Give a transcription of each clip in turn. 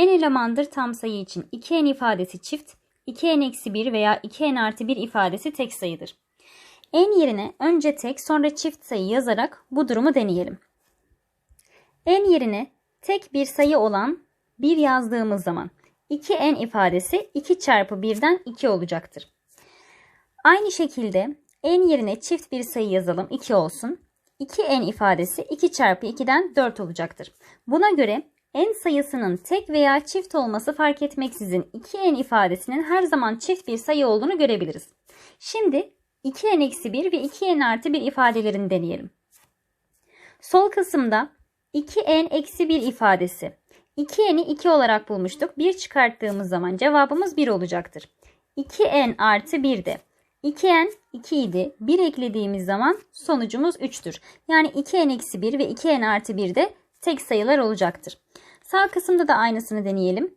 n elemandır tam sayı için 2n ifadesi çift, 2n eksi 1 veya 2n artı 1 ifadesi tek sayıdır. n yerine önce tek sonra çift sayı yazarak bu durumu deneyelim. n yerine tek bir sayı olan 1 yazdığımız zaman 2n ifadesi 2 çarpı 1'den 2 olacaktır. Aynı şekilde n yerine çift bir sayı yazalım 2 olsun. 2n ifadesi 2 çarpı 2'den 4 olacaktır. Buna göre n sayısının tek veya çift olması fark etmeksizin 2n ifadesinin her zaman çift bir sayı olduğunu görebiliriz. Şimdi 2n eksi 1 ve 2n artı 1 ifadelerini deneyelim. Sol kısımda 2n eksi 1 ifadesi. 2n'i 2 olarak bulmuştuk. 1 çıkarttığımız zaman cevabımız 1 olacaktır. 2n artı 1 de 2n 2 idi. 1 eklediğimiz zaman sonucumuz 3'tür. Yani 2n eksi 1 ve 2n artı 1 de tek sayılar olacaktır. Sağ kısımda da aynısını deneyelim.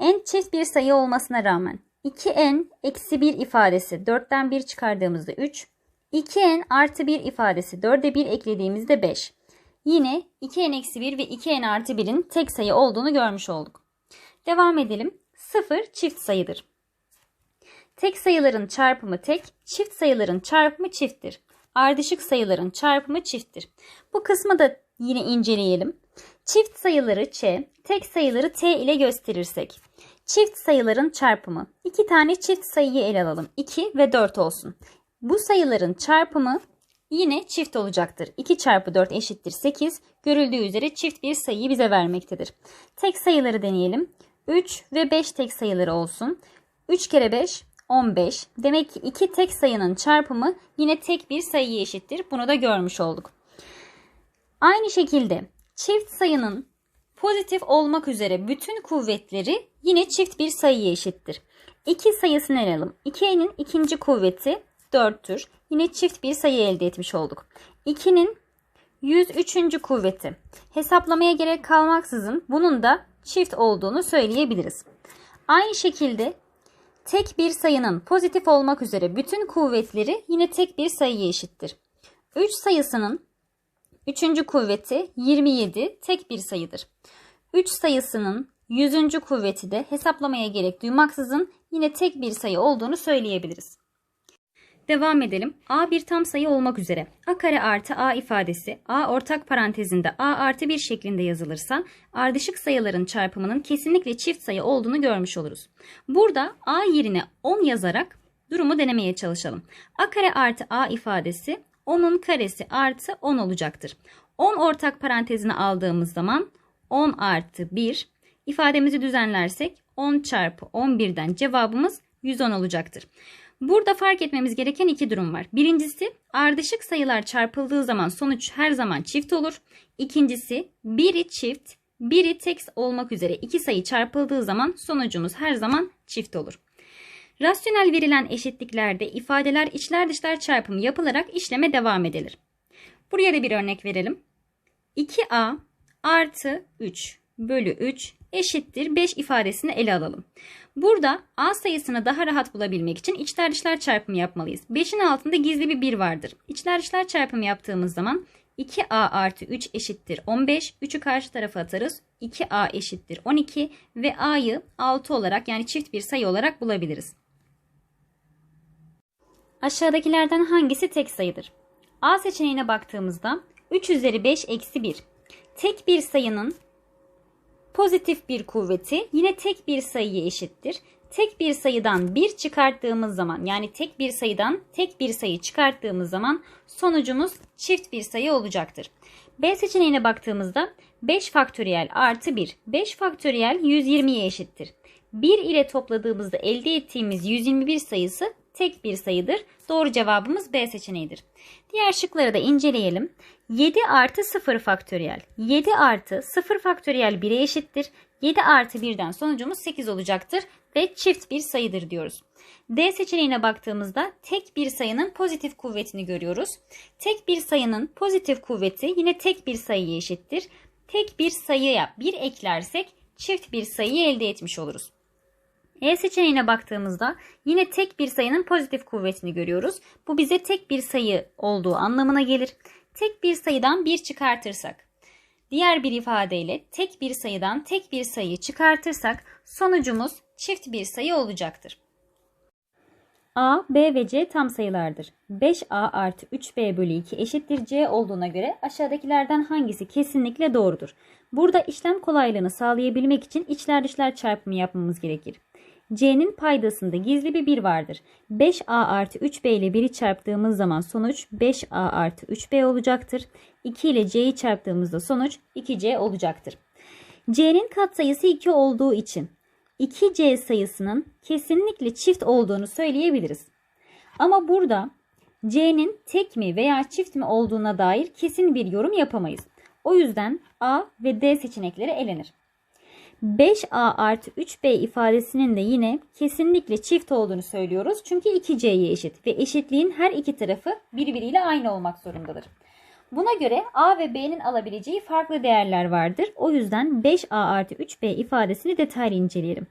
n çift bir sayı olmasına rağmen 2n eksi 1 ifadesi 4'ten 1 çıkardığımızda 3. 2n artı 1 ifadesi 4'e 1 eklediğimizde 5. Yine 2n eksi 1 ve 2n artı 1'in tek sayı olduğunu görmüş olduk. Devam edelim. 0 çift sayıdır. Tek sayıların çarpımı tek, çift sayıların çarpımı çifttir. Ardışık sayıların çarpımı çifttir. Bu kısmı da yine inceleyelim. Çift sayıları ç, tek sayıları t ile gösterirsek. Çift sayıların çarpımı. İki tane çift sayıyı ele alalım. 2 ve 4 olsun. Bu sayıların çarpımı yine çift olacaktır. 2 çarpı 4 eşittir 8. Görüldüğü üzere çift bir sayıyı bize vermektedir. Tek sayıları deneyelim. 3 ve 5 tek sayıları olsun. 3 kere 5 15. Demek ki iki tek sayının çarpımı yine tek bir sayıya eşittir. Bunu da görmüş olduk. Aynı şekilde çift sayının pozitif olmak üzere bütün kuvvetleri yine çift bir sayıya eşittir. 2 sayısını ele alalım. 2'nin ikinci kuvveti 4'tür. Yine çift bir sayı elde etmiş olduk. 2'nin 103. kuvveti. Hesaplamaya gerek kalmaksızın bunun da çift olduğunu söyleyebiliriz. Aynı şekilde tek bir sayının pozitif olmak üzere bütün kuvvetleri yine tek bir sayıya eşittir. 3 sayısının 3. kuvveti 27 tek bir sayıdır. 3 sayısının 100. kuvveti de hesaplamaya gerek duymaksızın yine tek bir sayı olduğunu söyleyebiliriz. Devam edelim. A bir tam sayı olmak üzere. A kare artı A ifadesi A ortak parantezinde A artı 1 şeklinde yazılırsa ardışık sayıların çarpımının kesinlikle çift sayı olduğunu görmüş oluruz. Burada A yerine 10 yazarak durumu denemeye çalışalım. A kare artı A ifadesi 10'un karesi artı 10 olacaktır. 10 ortak parantezine aldığımız zaman 10 artı 1 ifademizi düzenlersek 10 çarpı 11'den cevabımız 110 olacaktır. Burada fark etmemiz gereken iki durum var. Birincisi ardışık sayılar çarpıldığı zaman sonuç her zaman çift olur. İkincisi biri çift, biri tek olmak üzere iki sayı çarpıldığı zaman sonucumuz her zaman çift olur. Rasyonel verilen eşitliklerde ifadeler içler dışlar çarpımı yapılarak işleme devam edilir. Buraya da bir örnek verelim. 2a artı 3 bölü 3 eşittir 5 ifadesini ele alalım. Burada a sayısını daha rahat bulabilmek için içler dışlar çarpımı yapmalıyız. 5'in altında gizli bir 1 vardır. İçler dışlar çarpımı yaptığımız zaman 2a artı 3 eşittir 15. 3'ü karşı tarafa atarız. 2a eşittir 12 ve a'yı 6 olarak yani çift bir sayı olarak bulabiliriz. Aşağıdakilerden hangisi tek sayıdır? A seçeneğine baktığımızda 3 üzeri 5 eksi 1. Tek bir sayının pozitif bir kuvveti yine tek bir sayıya eşittir. Tek bir sayıdan 1 çıkarttığımız zaman yani tek bir sayıdan tek bir sayı çıkarttığımız zaman sonucumuz çift bir sayı olacaktır. B seçeneğine baktığımızda 5 faktöriyel artı 1. 5 faktöriyel 120'ye eşittir. 1 ile topladığımızda elde ettiğimiz 121 sayısı tek bir sayıdır. Doğru cevabımız B seçeneğidir. Diğer şıkları da inceleyelim. 7 artı 0 faktöriyel. 7 artı 0 faktöriyel 1'e eşittir. 7 artı 1'den sonucumuz 8 olacaktır ve çift bir sayıdır diyoruz. D seçeneğine baktığımızda tek bir sayının pozitif kuvvetini görüyoruz. Tek bir sayının pozitif kuvveti yine tek bir sayıya eşittir. Tek bir sayıya 1 eklersek çift bir sayı elde etmiş oluruz. E seçeneğine baktığımızda yine tek bir sayının pozitif kuvvetini görüyoruz. Bu bize tek bir sayı olduğu anlamına gelir. Tek bir sayıdan 1 çıkartırsak Diğer bir ifadeyle tek bir sayıdan tek bir sayıyı çıkartırsak sonucumuz çift bir sayı olacaktır. A, B ve C tam sayılardır. 5A artı 3B bölü 2 eşittir C olduğuna göre aşağıdakilerden hangisi kesinlikle doğrudur? Burada işlem kolaylığını sağlayabilmek için içler dışlar çarpımı yapmamız gerekir. C'nin paydasında gizli bir 1 vardır. 5A artı 3B ile 1'i çarptığımız zaman sonuç 5A artı 3B olacaktır. 2 ile C'yi çarptığımızda sonuç 2C olacaktır. C'nin katsayısı 2 olduğu için 2C sayısının kesinlikle çift olduğunu söyleyebiliriz. Ama burada C'nin tek mi veya çift mi olduğuna dair kesin bir yorum yapamayız. O yüzden A ve D seçenekleri elenir. 5A artı 3B ifadesinin de yine kesinlikle çift olduğunu söylüyoruz. Çünkü 2C'ye eşit ve eşitliğin her iki tarafı birbiriyle aynı olmak zorundadır. Buna göre A ve B'nin alabileceği farklı değerler vardır. O yüzden 5A artı 3B ifadesini detaylı inceleyelim.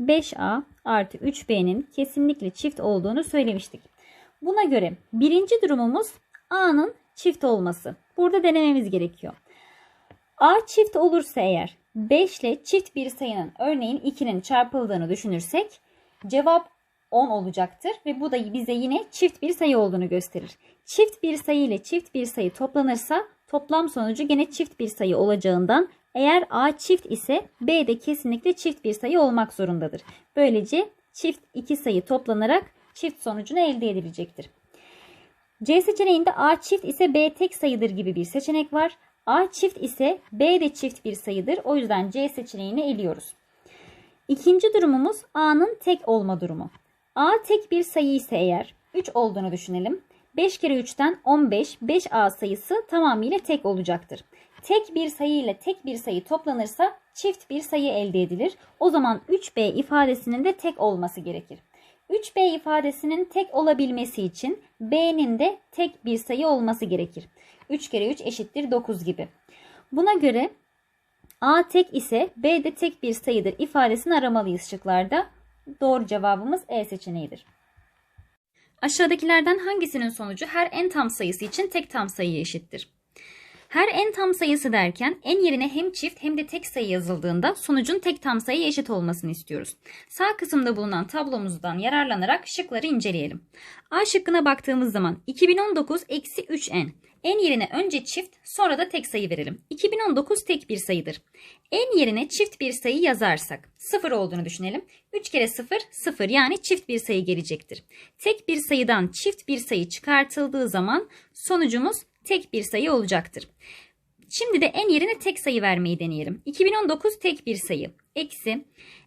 5A artı 3B'nin kesinlikle çift olduğunu söylemiştik. Buna göre birinci durumumuz A'nın çift olması. Burada denememiz gerekiyor. A çift olursa eğer 5 ile çift bir sayının örneğin 2'nin çarpıldığını düşünürsek cevap 10 olacaktır ve bu da bize yine çift bir sayı olduğunu gösterir. Çift bir sayı ile çift bir sayı toplanırsa toplam sonucu gene çift bir sayı olacağından eğer A çift ise B de kesinlikle çift bir sayı olmak zorundadır. Böylece çift iki sayı toplanarak çift sonucunu elde edilecektir. C seçeneğinde A çift ise B tek sayıdır gibi bir seçenek var. A çift ise B de çift bir sayıdır. O yüzden C seçeneğini eliyoruz. İkinci durumumuz A'nın tek olma durumu. A tek bir sayı ise eğer 3 olduğunu düşünelim. 5 kere 3'ten 15, 5A sayısı tamamıyla tek olacaktır. Tek bir sayı ile tek bir sayı toplanırsa çift bir sayı elde edilir. O zaman 3B ifadesinin de tek olması gerekir. 3B ifadesinin tek olabilmesi için B'nin de tek bir sayı olması gerekir. 3 kere 3 eşittir 9 gibi. Buna göre A tek ise B de tek bir sayıdır ifadesini aramalıyız şıklarda. Doğru cevabımız E seçeneğidir. Aşağıdakilerden hangisinin sonucu her n tam sayısı için tek tam sayıya eşittir? Her n tam sayısı derken n yerine hem çift hem de tek sayı yazıldığında sonucun tek tam sayıya eşit olmasını istiyoruz. Sağ kısımda bulunan tablomuzdan yararlanarak şıkları inceleyelim. A şıkkına baktığımız zaman 2019 eksi 3n. n yerine önce çift sonra da tek sayı verelim. 2019 tek bir sayıdır. n yerine çift bir sayı yazarsak 0 olduğunu düşünelim. 3 kere 0 0 yani çift bir sayı gelecektir. Tek bir sayıdan çift bir sayı çıkartıldığı zaman sonucumuz tek bir sayı olacaktır. Şimdi de n yerine tek sayı vermeyi deneyelim. 2019 tek bir sayı. Eksi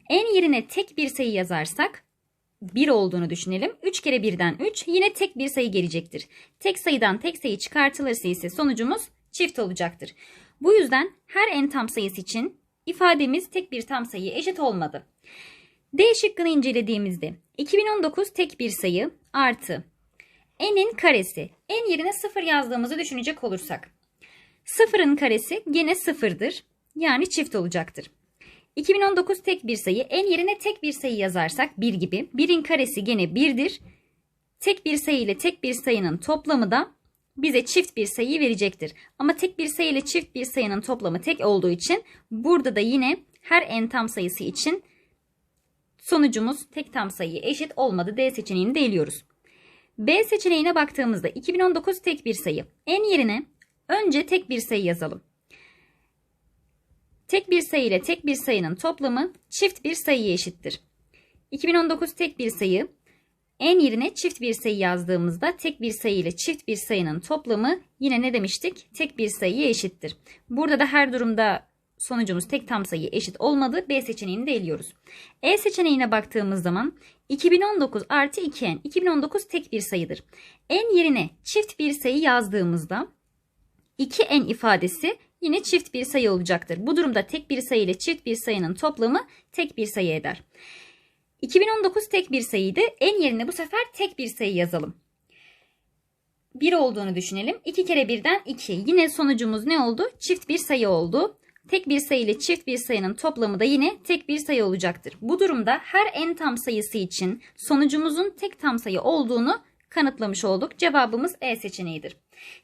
n yerine tek bir sayı yazarsak 1 olduğunu düşünelim. 3 kere 1'den 3 yine tek bir sayı gelecektir. Tek sayıdan tek sayı çıkartılırsa ise sonucumuz çift olacaktır. Bu yüzden her n tam sayısı için ifademiz tek bir tam sayı eşit olmadı. D şıkkını incelediğimizde 2019 tek bir sayı artı n'in karesi. n yerine 0 yazdığımızı düşünecek olursak. 0'ın karesi gene 0'dır. Yani çift olacaktır. 2019 tek bir sayı. n yerine tek bir sayı yazarsak 1 gibi. 1'in karesi gene 1'dir. Tek bir sayı ile tek bir sayının toplamı da bize çift bir sayıyı verecektir. Ama tek bir sayı ile çift bir sayının toplamı tek olduğu için burada da yine her n tam sayısı için sonucumuz tek tam sayı eşit olmadı. D seçeneğini de eliyoruz. B seçeneğine baktığımızda 2019 tek bir sayı. N yerine önce tek bir sayı yazalım. Tek bir sayı ile tek bir sayının toplamı çift bir sayıya eşittir. 2019 tek bir sayı. N yerine çift bir sayı yazdığımızda tek bir sayı ile çift bir sayının toplamı yine ne demiştik? Tek bir sayıya eşittir. Burada da her durumda sonucumuz tek tam sayı eşit olmadı. B seçeneğini de eliyoruz. E seçeneğine baktığımız zaman 2019 artı 2n. 2019 tek bir sayıdır. n yerine çift bir sayı yazdığımızda 2n ifadesi yine çift bir sayı olacaktır. Bu durumda tek bir sayı ile çift bir sayının toplamı tek bir sayı eder. 2019 tek bir sayıydı. n yerine bu sefer tek bir sayı yazalım. 1 olduğunu düşünelim. 2 kere 1'den 2. Yine sonucumuz ne oldu? Çift bir sayı oldu. Tek bir sayı ile çift bir sayının toplamı da yine tek bir sayı olacaktır. Bu durumda her n tam sayısı için sonucumuzun tek tam sayı olduğunu kanıtlamış olduk. Cevabımız E seçeneğidir.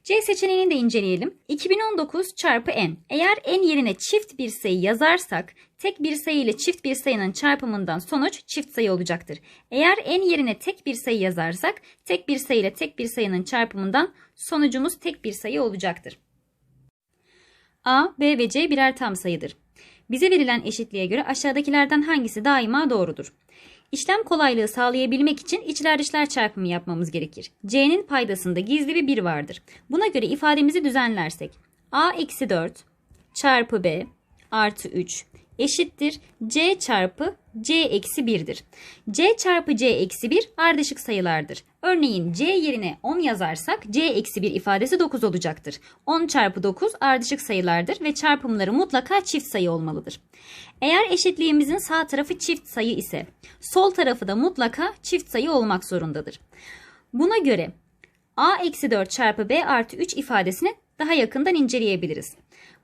C seçeneğini de inceleyelim. 2019 çarpı n. Eğer n yerine çift bir sayı yazarsak tek bir sayı ile çift bir sayının çarpımından sonuç çift sayı olacaktır. Eğer n yerine tek bir sayı yazarsak tek bir sayı ile tek bir sayının çarpımından sonucumuz tek bir sayı olacaktır. A, B ve C birer tam sayıdır. Bize verilen eşitliğe göre aşağıdakilerden hangisi daima doğrudur? İşlem kolaylığı sağlayabilmek için içler dışlar çarpımı yapmamız gerekir. C'nin paydasında gizli bir 1 vardır. Buna göre ifademizi düzenlersek A eksi 4 çarpı B artı 3 eşittir C çarpı C eksi 1'dir. C çarpı C eksi 1 ardışık sayılardır. Örneğin C yerine 10 yazarsak C eksi 1 ifadesi 9 olacaktır. 10 çarpı 9 ardışık sayılardır ve çarpımları mutlaka çift sayı olmalıdır. Eğer eşitliğimizin sağ tarafı çift sayı ise sol tarafı da mutlaka çift sayı olmak zorundadır. Buna göre A eksi 4 çarpı B artı 3 ifadesini daha yakından inceleyebiliriz.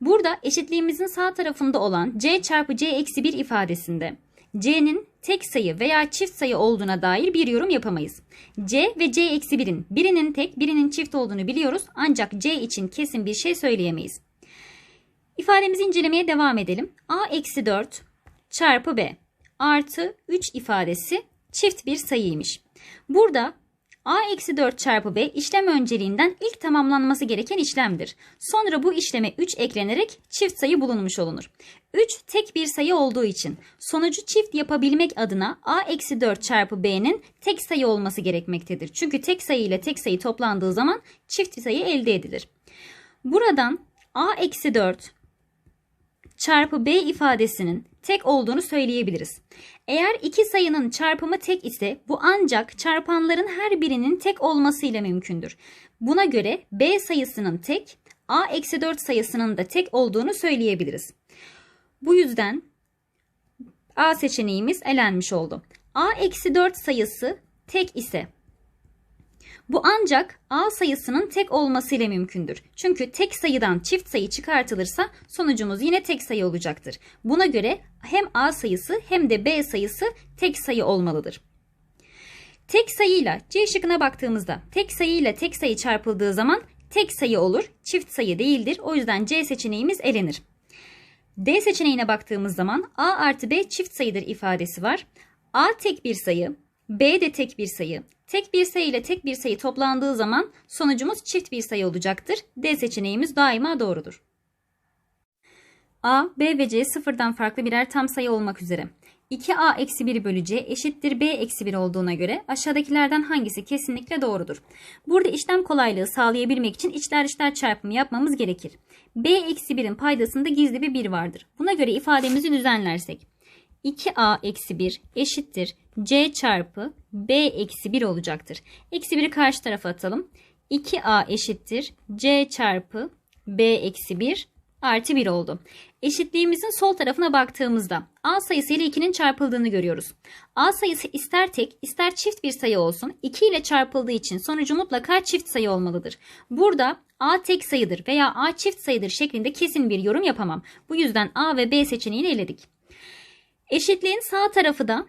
Burada eşitliğimizin sağ tarafında olan C çarpı C eksi 1 ifadesinde C'nin tek sayı veya çift sayı olduğuna dair bir yorum yapamayız. C ve C eksi 1'in birinin tek birinin çift olduğunu biliyoruz ancak C için kesin bir şey söyleyemeyiz. İfademizi incelemeye devam edelim. A eksi 4 çarpı B artı 3 ifadesi çift bir sayıymış. Burada A eksi 4 çarpı B işlem önceliğinden ilk tamamlanması gereken işlemdir. Sonra bu işleme 3 eklenerek çift sayı bulunmuş olunur. 3 tek bir sayı olduğu için sonucu çift yapabilmek adına A eksi 4 çarpı B'nin tek sayı olması gerekmektedir. Çünkü tek sayı ile tek sayı toplandığı zaman çift sayı elde edilir. Buradan A eksi 4 çarpı b ifadesinin tek olduğunu söyleyebiliriz. Eğer iki sayının çarpımı tek ise bu ancak çarpanların her birinin tek olmasıyla mümkündür. Buna göre b sayısının tek, a eksi 4 sayısının da tek olduğunu söyleyebiliriz. Bu yüzden a seçeneğimiz elenmiş oldu. a eksi 4 sayısı tek ise bu ancak A sayısının tek olmasıyla mümkündür. Çünkü tek sayıdan çift sayı çıkartılırsa sonucumuz yine tek sayı olacaktır. Buna göre hem A sayısı hem de B sayısı tek sayı olmalıdır. Tek sayıyla C şıkkına baktığımızda tek sayıyla tek sayı çarpıldığı zaman tek sayı olur, çift sayı değildir. O yüzden C seçeneğimiz elenir. D seçeneğine baktığımız zaman A artı B çift sayıdır ifadesi var. A tek bir sayı, B de tek bir sayı. Tek bir sayı ile tek bir sayı toplandığı zaman sonucumuz çift bir sayı olacaktır. D seçeneğimiz daima doğrudur. A, B ve C sıfırdan farklı birer tam sayı olmak üzere. 2a eksi 1 bölü c eşittir b eksi 1 olduğuna göre aşağıdakilerden hangisi kesinlikle doğrudur? Burada işlem kolaylığı sağlayabilmek için içler dışlar çarpımı yapmamız gerekir. b eksi 1'in paydasında gizli bir 1 vardır. Buna göre ifademizi düzenlersek 2a eksi 1 eşittir c çarpı b eksi 1 olacaktır. Eksi 1'i karşı tarafa atalım. 2a eşittir c çarpı b eksi 1 artı 1 oldu. Eşitliğimizin sol tarafına baktığımızda a sayısı ile 2'nin çarpıldığını görüyoruz. a sayısı ister tek ister çift bir sayı olsun 2 ile çarpıldığı için sonucu mutlaka çift sayı olmalıdır. Burada a tek sayıdır veya a çift sayıdır şeklinde kesin bir yorum yapamam. Bu yüzden a ve b seçeneğini eledik. Eşitliğin sağ tarafı da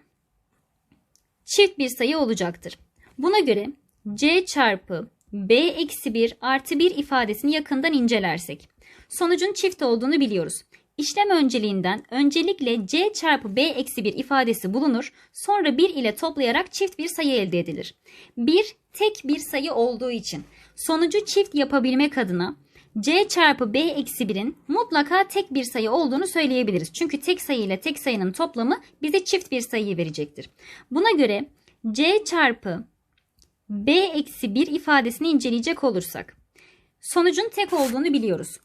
çift bir sayı olacaktır. Buna göre c çarpı b eksi 1 artı 1 ifadesini yakından incelersek sonucun çift olduğunu biliyoruz. İşlem önceliğinden öncelikle c çarpı b eksi 1 ifadesi bulunur sonra 1 ile toplayarak çift bir sayı elde edilir. 1 tek bir sayı olduğu için sonucu çift yapabilmek adına c çarpı b eksi 1'in mutlaka tek bir sayı olduğunu söyleyebiliriz. Çünkü tek sayı ile tek sayının toplamı bize çift bir sayıyı verecektir. Buna göre c çarpı b eksi 1 ifadesini inceleyecek olursak sonucun tek olduğunu biliyoruz.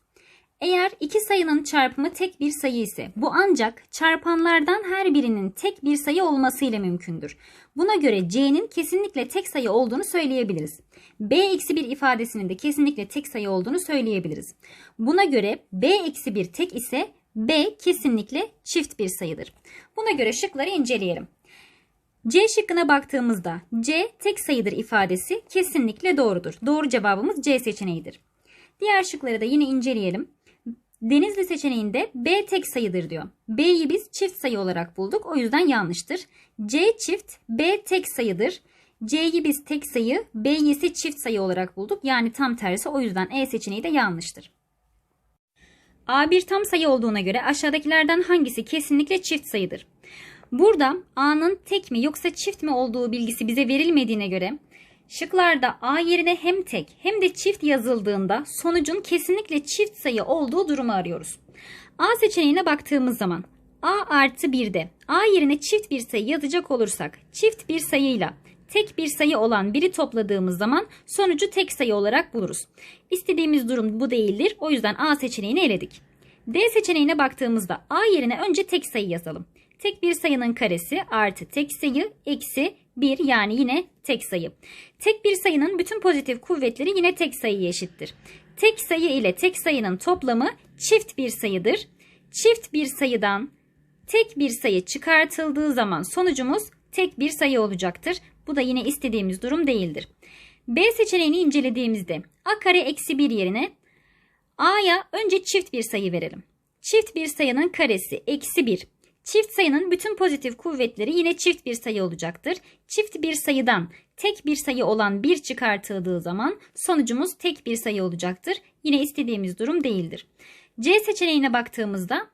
Eğer iki sayının çarpımı tek bir sayı ise bu ancak çarpanlardan her birinin tek bir sayı olmasıyla mümkündür. Buna göre c'nin kesinlikle tek sayı olduğunu söyleyebiliriz. b eksi 1 ifadesinin de kesinlikle tek sayı olduğunu söyleyebiliriz. Buna göre b eksi 1 tek ise b kesinlikle çift bir sayıdır. Buna göre şıkları inceleyelim. C şıkkına baktığımızda C tek sayıdır ifadesi kesinlikle doğrudur. Doğru cevabımız C seçeneğidir. Diğer şıkları da yine inceleyelim. Denizli seçeneğinde B tek sayıdır diyor. B'yi biz çift sayı olarak bulduk. O yüzden yanlıştır. C çift B tek sayıdır. C'yi biz tek sayı, B'yi ise çift sayı olarak bulduk. Yani tam tersi o yüzden E seçeneği de yanlıştır. A bir tam sayı olduğuna göre aşağıdakilerden hangisi kesinlikle çift sayıdır? Burada A'nın tek mi yoksa çift mi olduğu bilgisi bize verilmediğine göre şıklarda A yerine hem tek hem de çift yazıldığında sonucun kesinlikle çift sayı olduğu durumu arıyoruz. A seçeneğine baktığımız zaman A artı 1'de A yerine çift bir sayı yazacak olursak çift bir sayıyla tek bir sayı olan biri topladığımız zaman sonucu tek sayı olarak buluruz. İstediğimiz durum bu değildir. O yüzden A seçeneğini eledik. D seçeneğine baktığımızda A yerine önce tek sayı yazalım. Tek bir sayının karesi artı tek sayı eksi 1 yani yine tek sayı. Tek bir sayının bütün pozitif kuvvetleri yine tek sayıya eşittir. Tek sayı ile tek sayının toplamı çift bir sayıdır. Çift bir sayıdan tek bir sayı çıkartıldığı zaman sonucumuz tek bir sayı olacaktır. Bu da yine istediğimiz durum değildir. B seçeneğini incelediğimizde a kare eksi 1 yerine a'ya önce çift bir sayı verelim. Çift bir sayının karesi eksi 1. Çift sayının bütün pozitif kuvvetleri yine çift bir sayı olacaktır. Çift bir sayıdan tek bir sayı olan 1 çıkartıldığı zaman sonucumuz tek bir sayı olacaktır. Yine istediğimiz durum değildir. C seçeneğine baktığımızda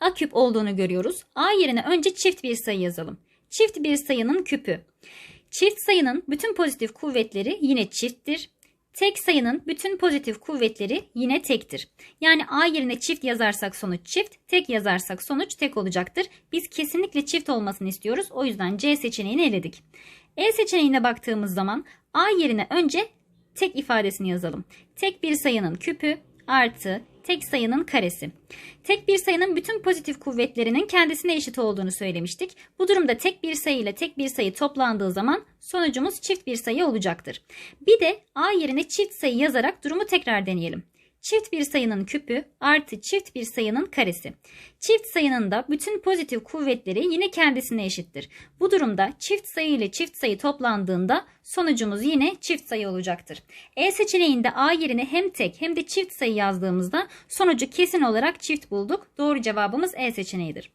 a küp olduğunu görüyoruz. A yerine önce çift bir sayı yazalım. Çift bir sayının küpü. Çift sayının bütün pozitif kuvvetleri yine çifttir. Tek sayının bütün pozitif kuvvetleri yine tektir. Yani A yerine çift yazarsak sonuç çift, tek yazarsak sonuç tek olacaktır. Biz kesinlikle çift olmasını istiyoruz. O yüzden C seçeneğini eledik. E seçeneğine baktığımız zaman A yerine önce tek ifadesini yazalım. Tek bir sayının küpü artı tek sayının karesi. Tek bir sayının bütün pozitif kuvvetlerinin kendisine eşit olduğunu söylemiştik. Bu durumda tek bir sayı ile tek bir sayı toplandığı zaman sonucumuz çift bir sayı olacaktır. Bir de A yerine çift sayı yazarak durumu tekrar deneyelim. Çift bir sayının küpü artı çift bir sayının karesi. Çift sayının da bütün pozitif kuvvetleri yine kendisine eşittir. Bu durumda çift sayı ile çift sayı toplandığında sonucumuz yine çift sayı olacaktır. E seçeneğinde A yerine hem tek hem de çift sayı yazdığımızda sonucu kesin olarak çift bulduk. Doğru cevabımız E seçeneğidir.